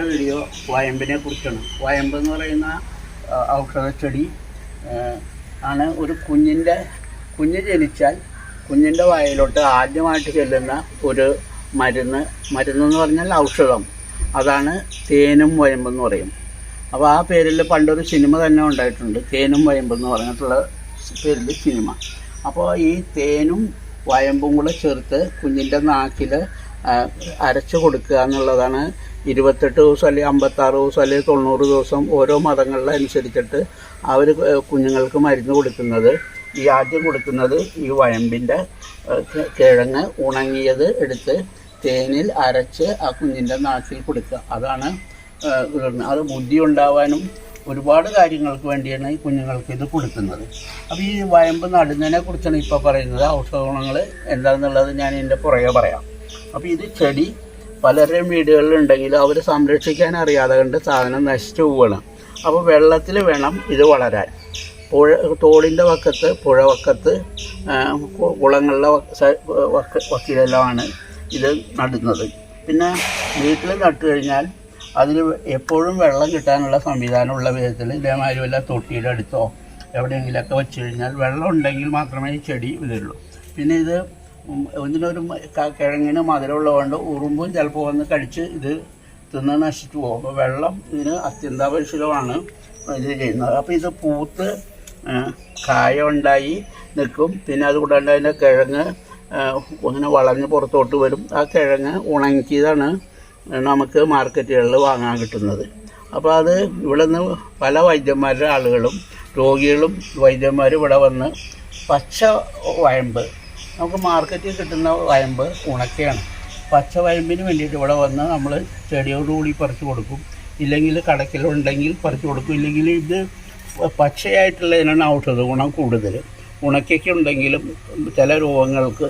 Video വയമ്പിനെ കുറിച്ചാണ്. വയമ്പ് എന്ന് പറയുന്ന ഔഷധച്ചെടി ആണ് ഒരു കുഞ്ഞിന്റെ കുഞ്ഞ് ജനിച്ചാൽ കുഞ്ഞിന്റെ വായിലോട്ട് ആദ്യമായിട്ട് ചെല്ലുന്ന ഒരു മരുന്ന് മരുന്നെന്ന് പറഞ്ഞാൽ ഔഷധം. അതാണ് തേനും വയമ്പെന്ന് പറയും. അപ്പോൾ ആ പേരിൽ പണ്ടൊരു സിനിമ തന്നെ ഉണ്ടായിട്ടുണ്ട്. തേനും വയമ്പെന്ന് പറഞ്ഞിട്ടുള്ള പേരിൽ സിനിമ. അപ്പോൾ ഈ തേനും വയമ്പും കൂടെ ചേർത്ത് കുഞ്ഞിന്റെ നാക്കിൽ അരച്ച് കൊടുക്കുക എന്നുള്ളതാണ് ഇരുപത്തെട്ട് ദിവസം അല്ലെങ്കിൽ അമ്പത്താറ് ദിവസം അല്ലെങ്കിൽ തൊണ്ണൂറ് ദിവസം ഓരോ മതങ്ങളിലനുസരിച്ചിട്ട് അവർ കുഞ്ഞുങ്ങൾക്ക് മരുന്ന് കൊടുക്കുന്നത് ഈ ആദ്യം കൊടുക്കുന്നത് ഈ വയമ്പിന്റെ കിഴങ്ങ് ഉണങ്ങിയത് എടുത്ത് തേനിൽ അരച്ച് ആ കുഞ്ഞിന്റെ നാക്കിൽ കൊടുക്കുക. അതാണ് അത് ബുദ്ധി ഉണ്ടാവാനും ഒരുപാട് കാര്യങ്ങൾക്ക് വേണ്ടിയാണ് ഈ കുഞ്ഞുങ്ങൾക്ക് ഇത് കൊടുക്കുന്നത്. അപ്പോൾ ഈ വയമ്പ് നടുന്നതിനെ കുറിച്ചാണ് ഇപ്പോൾ പറയുന്നത്. ഔഷധ ഗുണങ്ങൾ എന്താണെന്നുള്ളത് ഞാൻ ഇതിന്റെ പുറകെ പറയാം. അപ്പോൾ ഇത് ചെടി പലരുടെയും വീടുകളിലുണ്ടെങ്കിൽ അവർ സംരക്ഷിക്കാൻ അറിയാതെ കണ്ട് സാധനം നശിച്ചു പോവുകയാണ് അപ്പോൾ വെള്ളത്തിൽ വേണം ഇത് വളരാൻ. പുഴ തോടിന്റെ വക്കത്ത് പുഴ വക്കത്ത് ആ, കു- കുളങ്ങളുടെ വക്ക- വക്കിലെല്ലാമാണ് ഇത് നടുന്നത്. പിന്നെ വീട്ടിൽ നട്ടു കഴിഞ്ഞാൽ അതിന് എപ്പോഴും വെള്ളം കിട്ടാനുള്ള സംവിധാനമുള്ള വിധത്തിൽ ഇതേമാതിരി വല്ല തൊട്ടിയുടെ അടുത്തോ എവിടെയെങ്കിലുമൊക്കെ വെച്ച് കഴിഞ്ഞാൽ വെള്ളം ഉണ്ടെങ്കിൽ മാത്രമേ ഈ ചെടി വരുള്ളൂ പിന്നെ ഇത് ക- കിഴങ്ങിന് മധുരമുള്ളതുകൊണ്ട് ഉറുമ്പും ചിലപ്പോൾ വന്ന് കടിച്ച് ഇത് തിന്ന് നശിച്ചു പോകും. അപ്പോൾ വെള്ളം ഇതിന് അത്യന്താപേക്ഷിതമാണ് ഇത് ചെയ്യുന്നത്. അപ്പോൾ ഇത് പൂത്ത് കായ ഉണ്ടായി നിൽക്കും. പിന്നെ അതുകൂടാണ്ട് അതിന്റെ കിഴങ്ങ് ഒന്നിനെ വളഞ്ഞ് പുറത്തോട്ട് വരും. ആ കിഴങ്ങ് ഉണങ്ങിയതാണ് നമുക്ക് മാർക്കറ്റുകളിൽ വാങ്ങാൻ കിട്ടുന്നത്. അപ്പോൾ അത് ഇവിടെ നിന്ന് പല വൈദ്യന്മാരുടെ ആളുകളും രോഗികളും വൈദ്യന്മാരും ഇവിടെ വന്ന് പച്ച വയമ്പ് നമുക്ക് മാർക്കറ്റിൽ കിട്ടുന്ന വയമ്പ് ഉണക്കയാണ്. പച്ച വയമ്പിന് വേണ്ടിയിട്ട് ഇവിടെ വന്ന് നമ്മൾ ചെടിയോടുകൂടി പറിച്ചു കൊടുക്കും. ഇല്ലെങ്കിൽ കടക്കിലുണ്ടെങ്കിൽ പറിച്ചു കൊടുക്കും. ഇല്ലെങ്കിൽ ഇത് പച്ചയായിട്ടുള്ളതിനാണ് ഔഷധ ഗുണം കൂടുതൽ ഉണക്കയ്ക്കുണ്ടെങ്കിലും ചില രോഗങ്ങൾക്ക്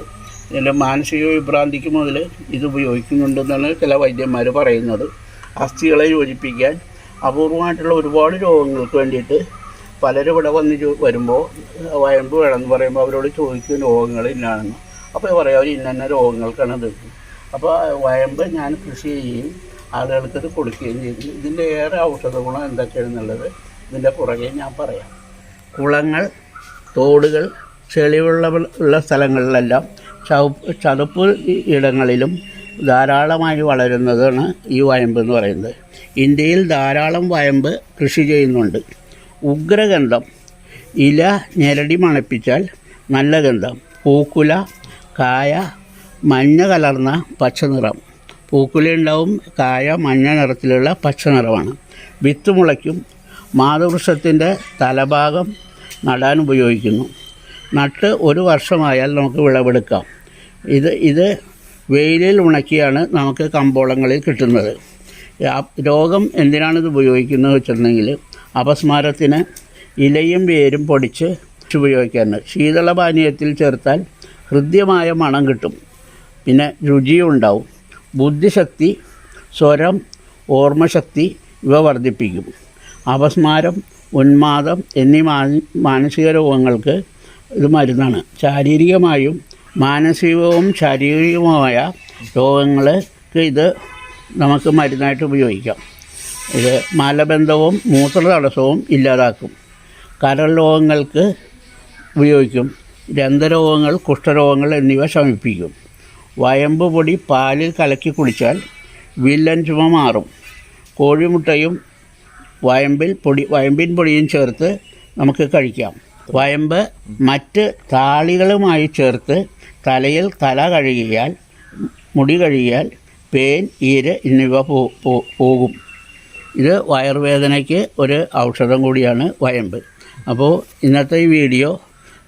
ഇതിന്റെ മാനസിക വിഭ്രാന്തിക്ക് മുതൽ ഇത് ഉപയോഗിക്കുന്നുണ്ടെന്നാണ് ചില വൈദ്യന്മാർ പറയുന്നത്. അസ്ഥികളെ യോജിപ്പിക്കാൻ അപൂർവമായിട്ടുള്ള ഒരുപാട് രോഗങ്ങൾക്ക് വേണ്ടിയിട്ട് പലരും ഇവിടെ വന്ന് വരുമ്പോൾ വയമ്പ് വേണമെന്ന് പറയുമ്പോൾ അവരോട് ചോദിക്കും രോഗങ്ങൾ ഇന്നാണെന്ന് അപ്പോൾ പറയാം അവർ ഇന്ന രോഗങ്ങൾക്കാണ് ഇത്. അപ്പോൾ വയമ്പ് ഞാൻ കൃഷി ചെയ്യുകയും ആളുകൾക്ക് ഇത് കൊടുക്കുകയും ചെയ്തു ഇതിന്റെ ഏറെ ഔഷധ ഗുണം എന്തൊക്കെയാണെന്നുള്ളത് ഇതിന്റെ പുറകെ ഞാൻ പറയാം. കുളങ്ങൾ തോടുകൾ ചെളിവുള്ള ഉള്ള സ്ഥലങ്ങളിലെല്ലാം ചതുപ്പ് ചതുപ്പ് ഇടങ്ങളിലും ധാരാളമായി വളരുന്നതാണ് ഈ വയമ്പ് എന്ന് പറയുന്നത്. ഇന്ത്യയിൽ ധാരാളം വയമ്പ് കൃഷി ചെയ്യുന്നുണ്ട്. ഉഗ്രഗന്ധം. ഇല ഞെരടി മണപ്പിച്ചാൽ നല്ല ഗന്ധം. പൂക്കുല കായ മഞ്ഞ കലർന്ന പച്ച നിറം പൂക്കുല ഉണ്ടാവും കായ മഞ്ഞ നിറത്തിലുള്ള പച്ച നിറമാണ് വിത്ത് മുളയ്ക്കും മാതൃവൃക്ഷത്തിന്റെ തലഭാഗം നടാൻ ഉപയോഗിക്കുന്നു. നട്ട് ഒരു വർഷമായാൽ നമുക്ക് വിളവെടുക്കാം. ഇത് ഇത് വെയിലിൽ ഉണക്കിയാണ് നമുക്ക് കമ്പോളങ്ങളിൽ കിട്ടുന്നത്. രോഗം എന്തിനാണിത് ഉപയോഗിക്കുന്നത് വെച്ചിട്ടുണ്ടെങ്കിൽ അപസ്മാരത്തിന് ഇലയും വേരും പൊടിച്ച് ഉപയോഗിക്കാറുണ്ട് ശീതളപാനീയത്തിൽ ചേർത്താൽ ഹൃദ്യമായ മണം കിട്ടും. പിന്നെ രുചിയും ഉണ്ടാവും. ബുദ്ധിശക്തി സ്വരം ഓർമ്മശക്തി ഇവ വർദ്ധിപ്പിക്കും. അപസ്മാരം ഉന്മാദം എന്നീ മാന- മാനസിക രോഗങ്ങൾക്ക് ഇത് മരുന്നാണ്. ശാരീരികമായും മാനസികവും ശാരീരികവുമായ രോഗങ്ങൾക്ക് ഇത് നമുക്ക് മരുന്നായിട്ട് ഉപയോഗിക്കാം. ഇത് മലബന്ധവും മൂത്രതടസ്സവും ഇല്ലാതാക്കും. കരൾ രോഗങ്ങൾക്ക് ഉപയോഗിക്കും. രന്ധരോഗങ്ങൾ കുഷ്ഠരോഗങ്ങൾ എന്നിവ ശമിപ്പിക്കും. വയമ്പ് പൊടി പാലിൽ കലക്കി കുടിച്ചാൽ വില്ലൻ ചുമ മാറും. കോഴിമുട്ടയും വയമ്പിൽ പൊടി വയമ്പിൻ പൊടിയും ചേർത്ത് നമുക്ക് കഴിക്കാം. വയമ്പ് മറ്റ് താളികളുമായി ചേർത്ത് തലയിൽ തല കഴുകിയാൽ മുടി കഴുകിയാൽ പേൻ ഈര് എന്നിവ പോകും. ഇത് വയറുവേദനയ്ക്ക് ഒരു ഔഷധം കൂടിയാണ് വയമ്പ്. അപ്പോൾ ഇന്നത്തെ ഈ വീഡിയോ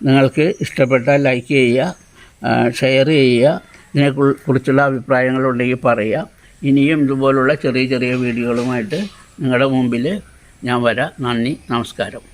നിങ്ങൾക്ക് ഇഷ്ടപ്പെട്ടാൽ ലൈക്ക് ചെയ്യുക ഷെയർ ചെയ്യുക ഇതിനെ കുറിച്ചുള്ള അഭിപ്രായങ്ങളുണ്ടെങ്കിൽ പറയുക. ഇനിയും ഇതുപോലുള്ള ചെറിയ ചെറിയ വീഡിയോകളുമായിട്ട് നിങ്ങളുടെ മുമ്പിൽ ഞാൻ വരാം. നന്ദി നമസ്കാരം.